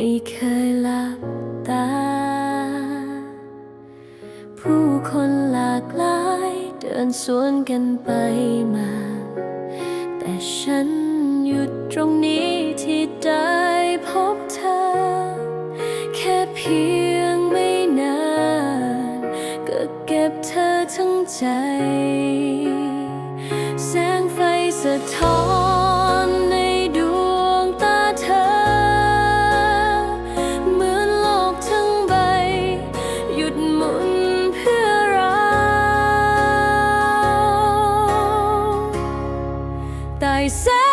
ไม่เคยหลับตา ผู้คนหลากหลายเดินสวนกันไปมา แต่ฉันหยุดตรงนี้ที่ได้พบเธอ แค่เพียงไม่นาน ก็เก็บเธอทั้งใจ แสงไฟสะท้อน ใ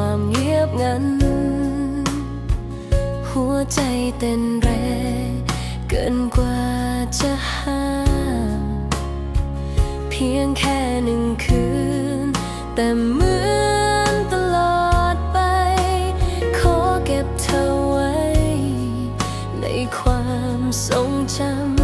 ความเงียบงัน หัวใจเต้นแรง เกินกว่าจะห้าม เพียงแค่หนึ่งคืน แต่เหมือนตลอดไป ขอเก็บเธอไว้ ในความทรงจำ